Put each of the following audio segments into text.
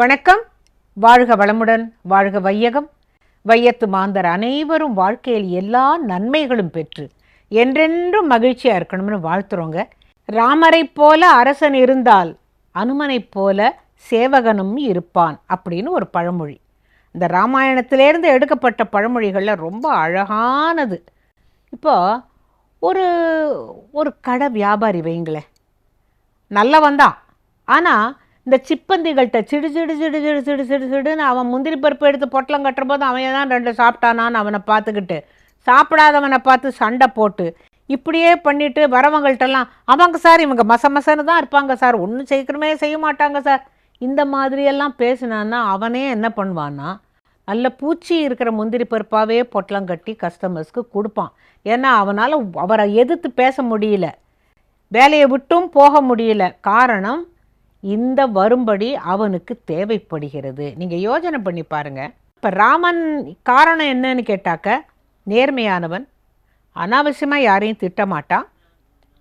வணக்கம். வாழ்க வளமுடன் வாழ்க வையகம். வையத்து மாந்தர் அனைவரும் வாழ்க்கையில் எல்லா நன்மைகளும் பெற்று என்றென்றும் மகிழ்ச்சியாக இருக்கணும்னு வாழ்த்துறோங்க. ராமரைப் போல அரசன் இருந்தால் அனுமனைப் போல சேவகனும் இருப்பான் அப்படின்னு ஒரு பழமொழி. இந்த ராமாயணத்திலேருந்து எடுக்கப்பட்ட பழமொழிகளில் ரொம்ப அழகானது. இப்போ ஒரு ஒரு கடை வியாபாரி வைங்களேன் நல்லவன் தான். ஆனால் இந்த சிப்பந்திகள்கிட்ட சிடு சிடு சிடு சிடு சிடு சிடு சிடுன்னு அவன் முந்திரி பருப்பு எடுத்து பொட்டலம் கட்டுற போது அவன் தான் ரெண்டு சாப்பிட்டானான்னு அவனை பார்த்துக்கிட்டு சாப்பிடாதவனை பார்த்து சண்டை போட்டு இப்படியே பண்ணிட்டு வரவங்கள்ட்டெல்லாம் அவங்க சார் இவங்க மச மசன்னு தான் இருப்பாங்க சார் ஒன்றும் சீக்கிரமே செய்ய மாட்டாங்க சார். இந்த மாதிரியெல்லாம் பேசினான்னா அவனே என்ன பண்ணுவான்னா நல்ல பூச்சி இருக்கிற முந்திரி பருப்பாகவே பொட்டலம் கட்டி கஸ்டமர்ஸ்க்கு கொடுப்பான். ஏன்னா அவனால் அவரை எதிர்த்து பேச முடியல. வேலையை விட்டும் போக முடியல. காரணம் இந்த வரும்படி அவனுக்கு தேவைப்படுகிறது. நீங்கள் யோசனை பண்ணி பாருங்கள் இப்போ ராமன் காரணம் என்னன்னு கேட்டாக்க நேர்மையானவன் அனாவசியமாக யாரையும் திட்டமாட்டான்.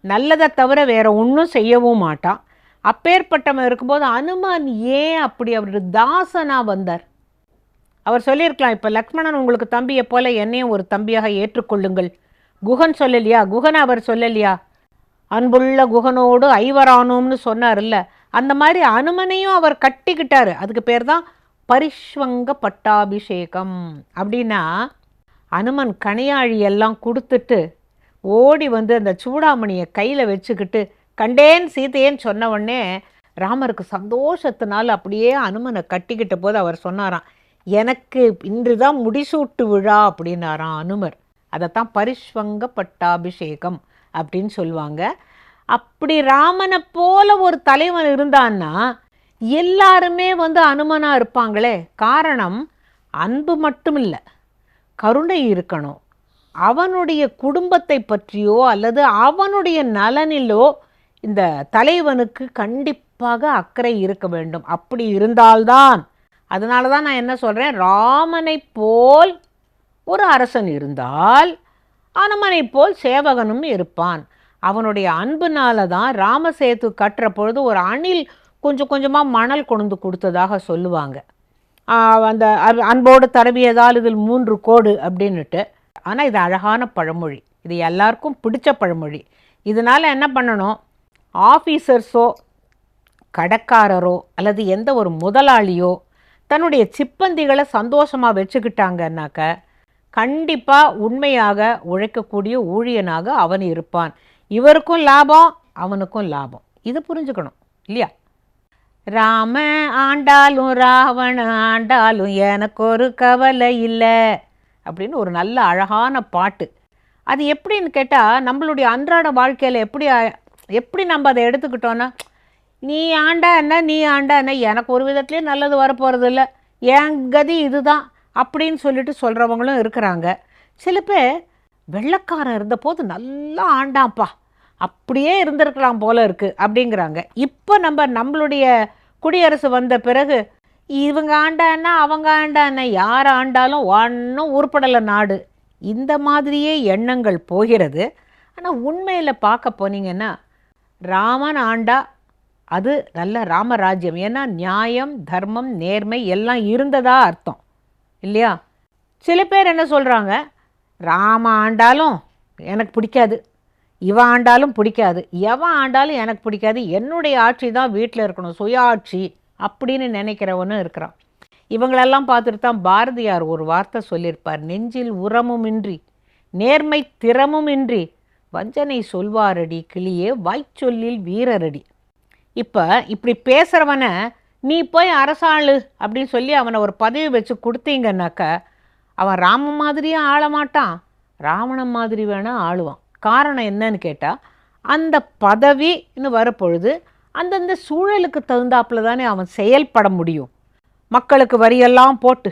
நல்லதை தவிர வேறு ஒன்றும் செய்யவும் மாட்டான். அப்பேற்பட்டவன் இருக்கும்போது அனுமான் ஏன் அப்படி அவருடைய தாசனாக வந்தார்? அவர் சொல்லியிருக்கலாம் இப்போ லக்ஷ்மணன் உங்களுக்கு தம்பியை போல என்னையும் ஒரு தம்பியாக ஏற்றுக்கொள்ளுங்கள். குகன் சொல்லலையா? குகன் அவர் சொல்லலையா? அன்புள்ள குகனோடு ஐவரானோம்னு சொன்னார்ல. அந்த மாதிரி அனுமனையும் அவர் கட்டிக்கிட்டார். அதுக்கு பேர் தான் பரிஷ்வங்க பட்டாபிஷேகம். அப்படின்னா அனுமன் கணையாழி எல்லாம் கொடுத்துட்டு ஓடி வந்து அந்த சூடாமணியை கையில் வச்சுக்கிட்டு கண்டேன் சீதையேன்னு சொன்ன உடனே ராமருக்கு சந்தோஷத்தினால் அப்படியே அனுமனை கட்டிக்கிட்ட போது அவர் சொன்னாராம் எனக்கு இன்று தான் முடிசூட்டு விழா அப்படின்னாராம் அனுமர். அதைத்தான் பரிஷ்வங்க பட்டாபிஷேகம் அப்படின்னு சொல்லுவாங்க. அப்படி ராமனை போல ஒரு தலைவன் இருந்தான்னா எல்லாருமே வந்து அனுமனாக இருப்பாங்களே. காரணம் அன்பு மட்டும் இல்லை கருணை இருக்கணும். அவனுடைய குடும்பத்தை பற்றியோ அல்லது அவனுடைய நலனிலோ இந்த தலைவனுக்கு கண்டிப்பாக அக்கறை இருக்க வேண்டும். அப்படி இருந்தால்தான். அதனால தான் நான் என்ன சொல்கிறேன் ராமனை போல் ஒரு அரசன் இருந்தால் அனுமனை போல் சேவகனும் இருப்பான். அவனுடைய அன்புனால தான் ராமசேது கட்டுற பொழுது ஒரு அணில் கொஞ்சம் கொஞ்சமாக மணல் கொண்டு கொடுத்ததாக சொல்லுவாங்க. அந்த அன்போடு தரவியதால் இதில் மூன்று கோடு அப்படின்னுட்டு. ஆனால் இது அழகான பழமொழி. இது எல்லாருக்கும் பிடிச்ச பழமொழி. இதனால் என்ன பண்ணணும்? ஆஃபீஸர்ஸோ கடைக்காரரோ அல்லது எந்த ஒரு முதலாளியோ தன்னுடைய சிப்பந்திகளை சந்தோஷமாக வச்சுக்கிட்டாங்கன்னாக்க கண்டிப்பாக உண்மையாக உழைக்கக்கூடிய ஊழியனாக அவன் இருப்பான். இவருக்கும் லாபம் அவனுக்கும் லாபம். இது புரிஞ்சுக்கணும் இல்லையா? ராம ஆண்டாலும் ராவண ஆண்டாலும் எனக்கு ஒரு கவலை இல்லை அப்படின்னு ஒரு நல்ல அழகான பாட்டு. அது எப்படின்னு கேட்டால் நம்மளுடைய அன்றாட வாழ்க்கையில் எப்படி எப்படி நம்ம அதை எடுத்துக்கிட்டோன்னா நீ ஆண்டா என்ன நீ ஆண்டா என்ன எனக்கு ஒரு விதத்துலேயும் நல்லது வரப்போகிறது இல்லை என் கதி இதுதான் அப்படின்னு சொல்லிட்டு சொல்கிறவங்களும் இருக்கிறாங்க. சில பேர் வெள்ளைக்காரன் இருந்தபோது நல்லா ஆண்டாப்பா அப்படியே இருந்திருக்கலாம் போல இருக்குது அப்படிங்கிறாங்க. இப்போ நம்ம நம்மளுடைய குடியரசு வந்த பிறகு இவங்க ஆண்டான்னா அவங்க ஆண்டான்னா யார் ஆண்டாலும் ஒன்றும் உருப்படலை நாடு. இந்த மாதிரியே எண்ணங்கள் போகிறது. ஆனால் உண்மையில் பார்க்க போனீங்கன்னா ராமன் ஆண்டா அது நல்ல ராமராஜ்யம். ஏன்னா நியாயம் தர்மம் நேர்மை எல்லாம் இருந்ததா அர்த்தம். இல்லையா? சில பேர் என்ன சொல்கிறாங்க ராம ஆண்டாலும் எனக்கு பிடிக்காது. இவன் ஆண்டாலும் பிடிக்காது. எவன் ஆண்டாலும் எனக்கு பிடிக்காது. என்னுடைய ஆட்சி தான் வீட்டில் இருக்கணும். சுயாட்சி அப்படின்னு நினைக்கிறவனும் இருக்கிறான். இவங்களெல்லாம் பார்த்துட்டு தான் பாரதியார் ஒரு வார்த்தை சொல்லியிருப்பார். நெஞ்சில் உரமுமின்றி நேர்மை திறமுமின்றி வஞ்சனை சொல்வாரடி கிளியே வாய்ச்சொல்லில் வீரரடி. இப்போ இப்படி பேசுகிறவனை நீ போய் அரசாளு அப்படின்னு சொல்லி அவனை ஒரு பதவி வச்சு கொடுத்தீங்கன்னாக்க அவன் ராம மாதிரியும் ஆள மாட்டான். ராவணன் மாதிரி வேணால் ஆளுவான். காரணம் என்னன்னு கேட்டால் அந்த பதவின்னு வரப்பொழுது அந்தந்த சூழலுக்கு தகுந்தாப்புல தானே அவன் செயல்பட முடியும். மக்களுக்கு வரியெல்லாம் போட்டு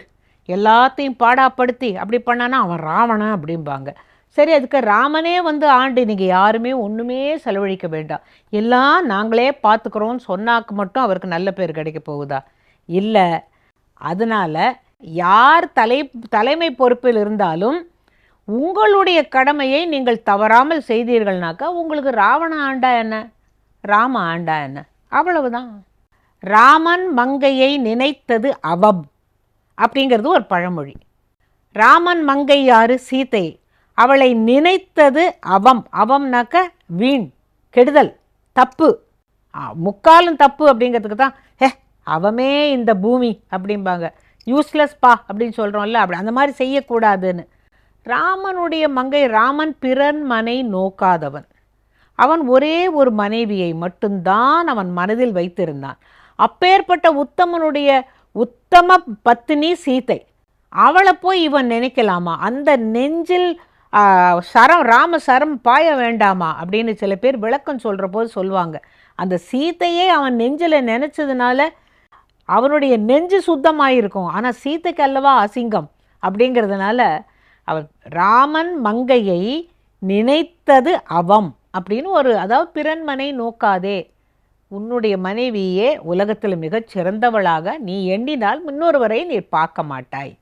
எல்லாத்தையும் பாடாப்படுத்தி அப்படி பண்ணானா அவன் ராவணன் அப்படிம்பாங்க. சரி அதுக்கு ராமனே வந்து ஆண்டு நீங்கள் யாருமே ஒன்றுமே செலவழிக்க வேண்டாம். எல்லாம் நாங்களே பார்த்துக்குறோம்னு சொன்னாக்கு மட்டும் அவருக்கு நல்ல பேர் கிடைக்க போகுதா? இல்லை. அதனால் யார் தலை தலைமை பொறுப்பில் இருந்தாலும் உங்களுடைய கடமையை நீங்கள் தவறாமல் செய்தீர்கள்னாக்கா உங்களுக்கு ராவண ஆண்டா என்ன? ராம ஆண்டா என்ன? அவ்வளவுதான். ராமன் மங்கையை நினைத்தது அவம் அப்படிங்கிறது ஒரு பழமொழி. ராமன் மங்கை யாரு? சீத்தை அவளை நினைத்தது அவம். அவம்னாக்க வீண் கெடுதல் தப்பு. முக்காலும் தப்பு அப்படிங்கிறதுக்கு தான் ஹே அவமே இந்த பூமி அப்படிம்பாங்க. யூஸ்லெஸ் பா அப்படின்னு சொல்கிறோம்ல அப்படி அந்த மாதிரி செய்யக்கூடாதுன்னு. ராமனுடைய மங்கை ராமன் பிறன் மனை நோக்காதவன். அவன் ஒரே ஒரு மனைவியை மட்டும்தான் அவன் மனதில் வைத்திருந்தான். அப்பேற்பட்ட உத்தமனுடைய உத்தம பத்தினி சீதை. அவளை போய் இவன் நினைக்கலாமா? அந்த நெஞ்சில் சரம் ராம சரம் பாய வேண்டாமா? அப்படின்னு சில பேர் விளக்கம் சொல்கிற போது சொல்லுவாங்க அந்த சீதையே அவன் நெஞ்சில் நினச்சதுனால அவனுடைய நெஞ்சு சுத்தமாயிருக்கும். ஆனால் சீத்தைக்கு அல்லவா அசிங்கம் அப்படிங்கிறதுனால அவர் ராமன் மங்கையை நினைத்தது அவம் அப்படின்னு ஒரு அதாவது பிறன்மனை நோக்காதே உன்னுடைய மனைவியே உலகத்தில் மிகச் சிறந்தவளாக நீ எண்ணினால் இன்னொருவரை நீ பார்க்க மாட்டாய்.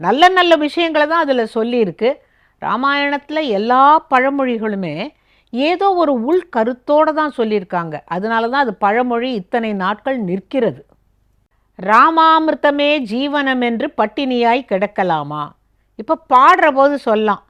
நல்ல நல்ல விஷயங்களை தான் அதில் சொல்லியிருக்கு. ராமாயணத்தில் எல்லா பழமொழிகளுமே ஏதோ ஒரு உள் கருத்தோடு தான் சொல்லியிருக்காங்க. அதனால தான் அது பழமொழி இத்தனை நாட்கள் நிற்கிறது. ராமாமிர்தமே ஜீவனம் என்று பட்டினியாய் கிடக்கலாமா? இப்போ பாடுற போது சொல்லலாம்.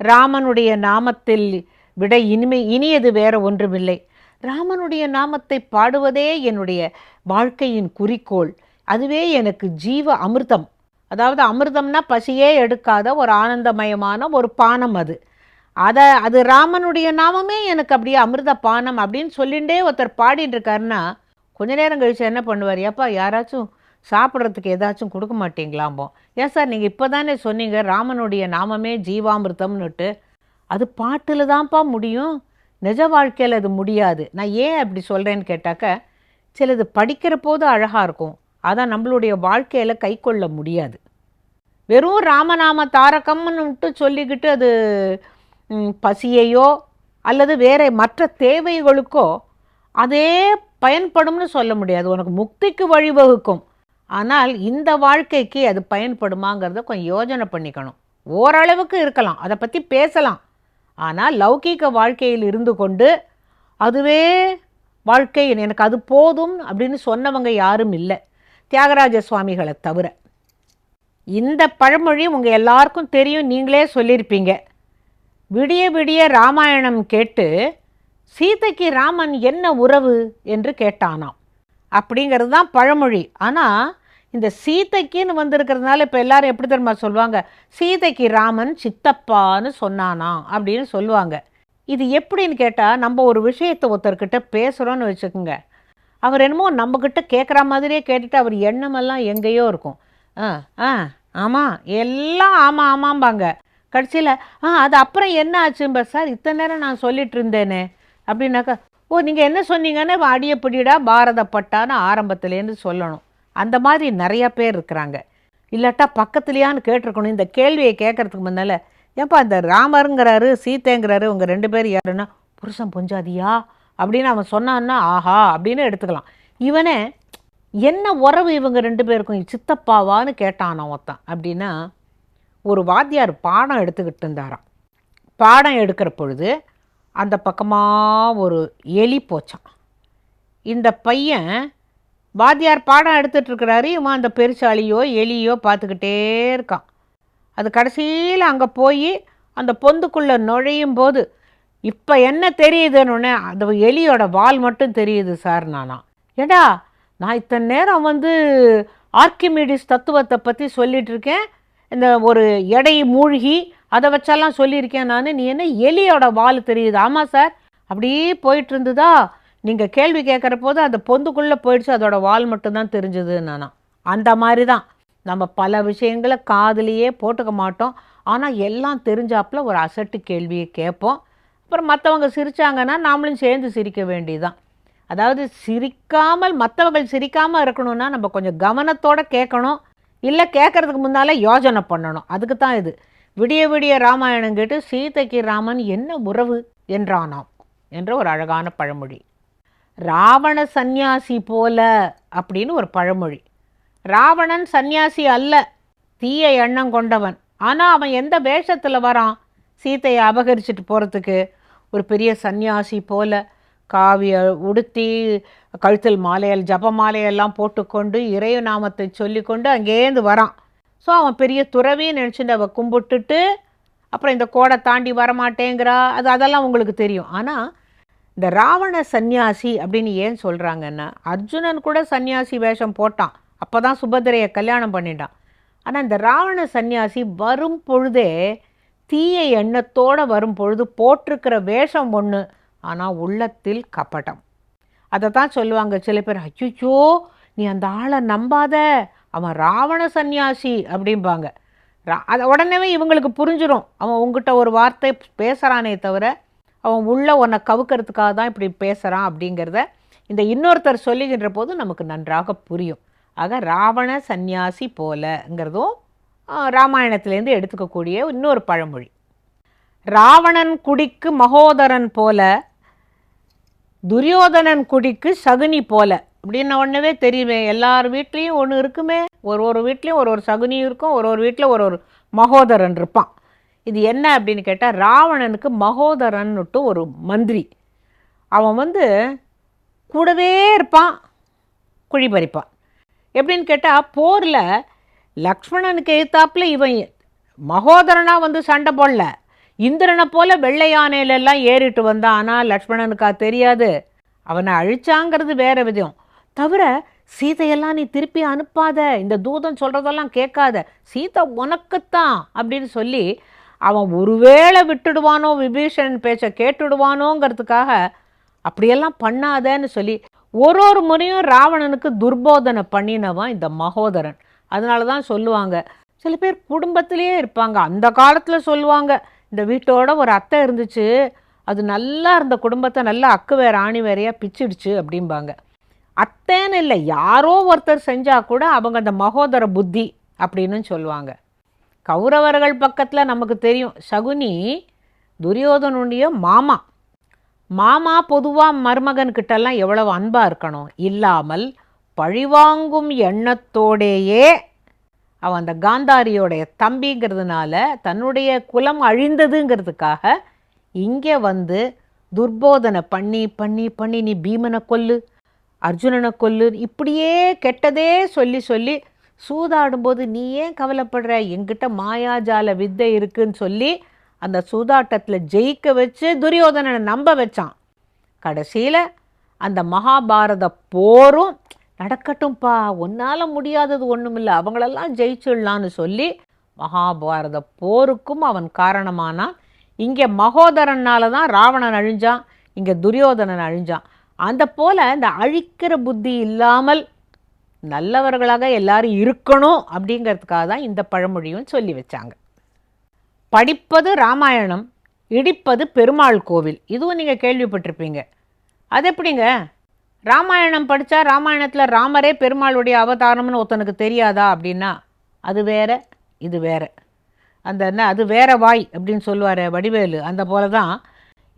ராமனுடைய நாமத்தில் விட இனிமை இனியது வேற ஒன்றுமில்லை. ராமனுடைய நாமத்தை பாடுவதே என்னுடைய வாழ்க்கையின் குறிக்கோள். அதுவே எனக்கு ஜீவ அமிர்தம். அதாவது அமிர்தம்னா பசியே எடுக்காத ஒரு ஆனந்தமயமான ஒரு பானம் அது. அதை அது ராமனுடைய நாமமே எனக்கு அப்படியே அமிர்த பானம் அப்படின்னு சொல்லிகிட்டே ஒருத்தர் பாடிட்டு இருக்காருன்னா கொஞ்ச நேரம் கழிச்சு என்ன பண்ணுவார்? ஏப்பா யாராச்சும் சாப்பிட்றதுக்கு ஏதாச்சும் கொடுக்க மாட்டீங்களாம்போ? ஏன் சார் நீங்கள் இப்போ தானே சொன்னீங்க ராமனுடைய நாமமே ஜீவாமிர்தம்னுட்டு. அது பாட்டில் தான்ப்பா முடியும். நிஜ வாழ்க்கையில் அது முடியாது. நான் ஏன் அப்படி சொல்கிறேன்னு கேட்டாக்க சிலது படிக்கிற போது அழகாக இருக்கும். அதான் நம்மளுடைய வாழ்க்கையில் கை கொள்ள முடியாது. வெறும் ராமநாம தாரகம்னுட்டு சொல்லிக்கிட்டு அது பசியையோ அல்லது வேற மற்ற தேவைகளுக்கோ அதே பயன்படும்னு சொல்ல முடியாது. உனக்கு முக்திக்கு வழிவகுக்கும். ஆனால் இந்த வாழ்க்கைக்கு அது பயன்படுமாங்கிறத கொஞ்சம் யோஜனை பண்ணிக்கணும். ஓரளவுக்கு இருக்கலாம். அதை பற்றி பேசலாம். ஆனால் லௌகீக வாழ்க்கையில் இருந்து கொண்டு அதுவே வாழ்க்கை எனக்கு அது போதும் அப்படின்னு சொன்னவங்க யாரும் இல்லை. தியாகராஜ சுவாமிகளை தவிர. இந்த பழமொழி உங்கள் எல்லாருக்கும் தெரியும். நீங்களே சொல்லியிருப்பீங்க. விடிய விடிய ராமாயணம் கேட்டு சீதைக்கு ராமன் என்ன உறவு என்று கேட்டானாம். அப்படிங்கிறது தான் பழமொழி. ஆனால் இந்த சீதைக்குன்னு வந்திருக்கிறதுனால இப்போ எல்லாரும் எப்படி தெரியுமா சொல்லுவாங்க? சீதைக்கு ராமன் சித்தப்பான்னு சொன்னானா அப்படின்னு சொல்லுவாங்க. இது எப்படின்னு கேட்டால் நம்ம ஒரு விஷயத்தை ஒருத்தர்கிட்ட பேசுகிறோன்னு வச்சுக்கோங்க. அவர் என்னமோ நம்மக்கிட்ட கேட்குற மாதிரியே கேட்டுட்டு அவர் எண்ணமெல்லாம் எங்கேயோ இருக்கும். ஆ ஆ ஆமாம் எல்லாம் ஆமாம் ஆமாம்பாங்க. கடைசியில் ஆ அது அப்புறம் என்ன ஆச்சும்ப? சார் இத்தனை நேரம் நான் சொல்லிட்டு இருந்தேனே. அப்படின்னாக்கா ஓ நீங்கள் என்ன சொன்னீங்கன்னு அடிய பிடிடா பாரதப்பட்டான்னு ஆரம்பத்துலேருந்து சொல்லணும். அந்த மாதிரி நிறையா பேர் இருக்கிறாங்க. இல்லாட்டா பக்கத்துலையான்னு கேட்டிருக்கணும். இந்த கேள்வியை கேட்கறதுக்கு முன்னால் ஏப்பா இந்த ராமருங்கிறாரு சீத்தைங்கிறாரு உங்கள் ரெண்டு பேர் யாருன்னா புருஷன் பொஞ்சாதியா? அப்படின்னு அவன் சொன்னான்னா ஆஹா அப்படின்னு எடுத்துக்கலாம். இவனே என்ன உறவு இவங்க ரெண்டு பேருக்கும்? சித்தப்பாவான்னு கேட்டான் ஒருத்தன். அப்படின்னா ஒரு வாத்தியார் பாடம் எடுத்துக்கிட்டு இருந்தாராம். பாடம் எடுக்கிற பொழுது அந்த பக்கமாக ஒரு எலி போச்சான் இந்த பையன் வாத்தியார் பாடம் எடுத்துட்டு இருக்கிறாரு இவன் அந்த பெருசாலியோ எலியோ பார்த்துக்கிட்டே இருக்கான். அது கடைசியில் அங்கே போய் அந்த பொந்துக்குள்ளே நுழையும் போது இப்போ என்ன தெரியுதுன்னு அந்த எலியோட வால் மட்டும் தெரியுது சார் நானா. ஏடா நான் இத்தனை நேரம் வந்து ஆர்கிமிடிஸ் தத்துவத்தை பற்றி சொல்லிகிட்ருக்கேன் இருக்கேன் இந்த ஒரு எடை மூழ்கி அதை வச்செல்லாம் சொல்லியிருக்கேன் நான். நீ என்ன எலியோட வால் தெரியுது? ஆமாம் சார். அப்படியே போயிட்டு இருந்ததா நீங்கள் கேள்வி கேட்குற போது அந்த பொந்துக்குள்ளே போயிடுச்சு அதோட வால் மட்டும்தான் தெரிஞ்சுது நானா அந்த மாதிரி தான் நம்ம பல விஷயங்களை காதுலேயே போட்டுக்க மாட்டோம். ஆனால் எல்லாம் தெரிஞ்சாப்புல ஒரு அசட்டு கேள்வியை கேட்போம். அப்புறம் மற்றவங்க சிரிச்சாங்கன்னா நாமளும் சேர்ந்து சிரிக்க வேண்டியதுதான். அதாவது சிரிக்காமல் மற்றவர்கள் சிரிக்காமல் இருக்கணும்னா நம்ம கொஞ்சம் கவனத்தோடு கேட்கணும். இல்லை கேட்கறதுக்கு முன்னால் யோஜனை பண்ணணும். அதுக்கு தான் இது. விடிய விடிய ராமாயணம் கேட்டு சீதைக்கு ராமன் என்ன உறவு என்றானாம் என்ற ஒரு அழகான பழமொழி. ராவண சந்நியாசி போல அப்படின்னு ஒரு பழமொழி. ராவணன் சந்நியாசி அல்ல தீய எண்ணம் கொண்டவன். ஆனால் அவன் எந்த வேஷத்தில் வரான்? சீதையை அபகரிச்சுட்டு போகிறதுக்கு ஒரு பெரிய சந்நியாசி போல காவிய உடுத்தி கழுத்தில் மாலையல் ஜப மாலையெல்லாம் போட்டுக்கொண்டு இறை நாமத்தை சொல்லிக்கொண்டு அங்கேருந்து வரான். ஸோ அவன் பெரிய துறவின்னு நினச்சிட்டு அவள் கும்பிட்டுட்டு அப்புறம் இந்த கோடை தாண்டி வரமாட்டேங்கிறா. அது அதெல்லாம் உங்களுக்கு தெரியும். ஆனால் இந்த ராவண சந்நியாசி அப்படின்னு ஏன் சொல்கிறாங்கன்னா அர்ஜுனன் கூட சந்நியாசி வேஷம் போட்டான். அப்போ தான் சுபத்திரையை கல்யாணம் பண்ணிட்டான். ஆனால் இந்த ராவண சந்நியாசி வரும் பொழுதே தீய எண்ணத்தோடு வரும் பொழுது போட்டிருக்கிற வேஷம் ஒன்று ஆனால் உள்ளத்தில் கப்படம் அதை தான் சொல்லுவாங்க சில பேர் ஐயோ நீ அந்த ஆளை நம்பாத. அவன் ராவண சந்நியாசி அப்படிம்பாங்க. ரா- அதை உடனே இவங்களுக்கு புரிஞ்சிடும் அவன் உங்ககிட்ட ஒரு வார்த்தை பேசுகிறானே தவிர அவன் உள்ள உன்னை கவுக்கிறதுக்காக தான் இப்படி பேசுகிறான் அப்படிங்கிறத இந்த இன்னொருத்தர் சொல்லுகின்ற போது நமக்கு நன்றாக புரியும். ஆக ராவண சந்நியாசி போலங்கிறதும் ராமாயணத்திலேருந்து எடுத்துக்கக்கூடிய இன்னொரு பழமொழி. ராவணன் குடிக்கு மகோதரன் போல துரியோதனன் குடிக்கு சகுனி போல அப்படின்ன ஒன்றுவே தெரியுமே. எல்லார் வீட்லேயும் ஒன்று இருக்குமே. ஒரு ஒரு வீட்லேயும் ஒரு ஒரு சகுனி இருக்கும் ஒரு ஒரு வீட்டில் ஒரு ஒரு மகோதரன் இருப்பான். இது என்ன அப்படின்னு கேட்டால் ராவணனுக்கு மகோதரன்னுட்டு ஒரு மந்திரி. அவன் வந்து கூடவே இருப்பான் குழி பறிப்பான். எப்படின்னு கேட்டால் போரில் லக்ஷ்மணனுக்கு எழுத்தாப்பில் இவன் மகோதரனாக வந்து சண்டை போடல. இந்திரனை போல வெள்ளை யானையிலெல்லாம் ஏறிட்டு வந்தான். ஆனால் லக்ஷ்மணனுக்கா தெரியாது. அவனை அழிச்சாங்கிறது வேற விதம். தவிர சீதையெல்லாம் நீ திருப்பி அனுப்பாத. இந்த தூதன் சொல்கிறதெல்லாம் கேட்காத. சீதை உனக்குத்தான் அப்படின்னு சொல்லி அவன் ஒருவேளை விட்டுடுவானோ விபீஷணன் பேச்சை கேட்டுடுவானோங்கிறதுக்காக அப்படியெல்லாம் பண்ணாதேன்னு சொல்லி ஒரு ஒரு முறையும் ராவணனுக்கு துர்போதனை பண்ணினவன் இந்த மகோதரன். அதனால தான் சொல்லுவாங்க. சில பேர் குடும்பத்திலேயே இருப்பாங்க. அந்த காலத்தில் சொல்லுவாங்க. இந்த வீட்டோட ஒரு அத்தை இருந்துச்சு. அது நல்லா இருந்த குடும்பத்தை நல்லா அக்கு வேற ஆணி வேறையாக பிச்சிடுச்சு அப்படிம்பாங்க. அத்தைன்னு இல்லை யாரோ ஒருத்தர் செஞ்சால் கூட அவங்க அந்த மகோதர புத்தி அப்படின்னு சொல்லுவாங்க. கௌரவர்கள் பக்கத்தில் நமக்கு தெரியும். சகுனி துரியோதனுடைய மாமா. மாமா பொதுவாக மருமகன்கிட்டலாம் எவ்வளவு அன்பாக இருக்கணும். இல்லாமல் பழிவாங்கும் எண்ணத்தோடேயே அவன் அந்த காந்தாரியோடைய தம்பிங்கிறதுனால தன்னுடைய குலம் அழிந்ததுங்கிறதுக்காக இங்கே வந்து துர்போதனை பண்ணி பண்ணி பண்ணி நீ பீமனை கொல்லு அர்ஜுனனை கொல்லு இப்படியே கெட்டதே சொல்லி சொல்லி சூதாடும்போது நீ ஏன் கவலைப்படுற? என்கிட்ட மாயாஜால வித்தை இருக்குன்னு சொல்லி அந்த சூதாட்டத்தில் ஜெயிக்க வச்சு துரியோதனனை நம்ப வச்சான். கடைசியில் அந்த மகாபாரத போரும் நடக்கட்டும்ப்பா உன்னால் முடியாதது ஒன்றுமில்லை அவங்களெல்லாம் ஜெயிச்சிடலான்னு சொல்லி மகாபாரத போருக்கும் அவன் காரணமானான். இங்கே மகோதரனால தான் ராவணன் அழிஞ்சான் இங்கே துரியோதனன் அழிஞ்சான். அந்த போல் இந்த அழிக்கிற புத்தி இல்லாமல் நல்லவர்களாக எல்லாரும் இருக்கணும் அப்படிங்கிறதுக்காக தான் இந்த பழமொழியும் சொல்லி வச்சாங்க. படிப்பது ராமாயணம் இடிப்பது பெருமாள் கோவில். இதுவும் நீங்கள் கேள்விப்பட்டிருப்பீங்க. அது எப்படிங்க? ராமாயணம் படித்தா ராமாயணத்தில் ராமரே பெருமாளுடைய அவதாரம்னு ஒருத்தனுக்கு தெரியாதா அப்படின்னா அது வேற இது வேற. அந்த என்ன அது வேற வாய் அப்படின்னு சொல்லுவார் வடிவேலு அந்த போல தான்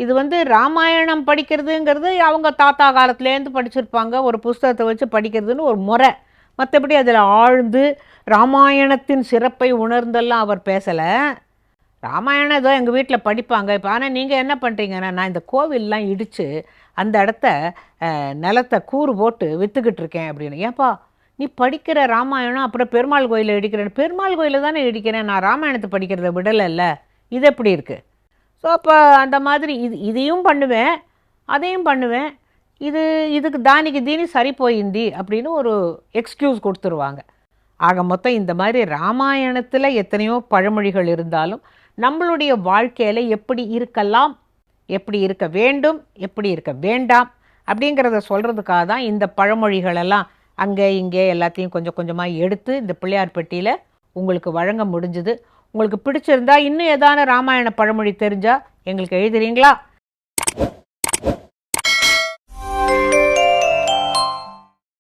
இது வந்து ராமாயணம் படிக்கிறதுங்கிறது அவங்க தாத்தா காலத்துலேருந்து படிச்சிருப்பாங்க. ஒரு புஸ்தகத்தை வச்சு படிக்கிறதுன்னு ஒரு முறை. மற்றபடி அதில் ஆழ்ந்து ராமாயணத்தின் சிறப்பை உணர்ந்தெல்லாம் அவர் பேசலை. ராமாயணம் ஏதோ எங்கள் வீட்டில் படிப்பாங்க. இப்போ ஆனால் நீங்கள் என்ன பண்ணுறீங்கன்னா நான் இந்த கோவில்லாம் இடித்து அந்த இடத்த நிலத்தை கூறு போட்டு விற்றுக்கிட்டு இருக்கேன் அப்படின்னு. ஏப்பா நீ படிக்கிற ராமாயணம் அப்புறம் பெருமாள் கோயிலில் இடிக்கிறேன் பெருமாள் கோயிலில் தானே இடிக்கிறேன். நான் ராமாயணத்தை படிக்கிறத விடலைல்ல. இது எப்படி இருக்குது ஸோ அப்போ அந்த மாதிரி இது இதையும் பண்ணுவேன் அதையும் பண்ணுவேன். இது இதுக்கு தானிக்கு தீனி சரி போயிந்தி அப்படின்னு ஒரு எக்ஸ்கியூஸ் கொடுத்துருவாங்க. ஆக மொத்தம் இந்த மாதிரி ராமாயணத்தில் எத்தனையோ பழமொழிகள் இருந்தாலும் நம்மளுடைய வாழ்க்கையில் எப்படி இருக்கலாம் எப்படி இருக்க வேண்டும் எப்படி இருக்க வேண்டாம் அப்படிங்கிறத சொல்கிறதுக்காக தான் இந்த பழமொழிகளெல்லாம் அங்கே இங்கே எல்லாத்தையும் கொஞ்சம் கொஞ்சமாக எடுத்து இந்த பிள்ளையார் பெட்டியில் உங்களுக்கு வழங்க முடிஞ்சுது. உங்களுக்கு பிடிச்சிருந்தா இன்னும் ஏதான ராமாயண பழமொழி தெரிஞ்சால் எங்களுக்கு எழுதுறீங்களா?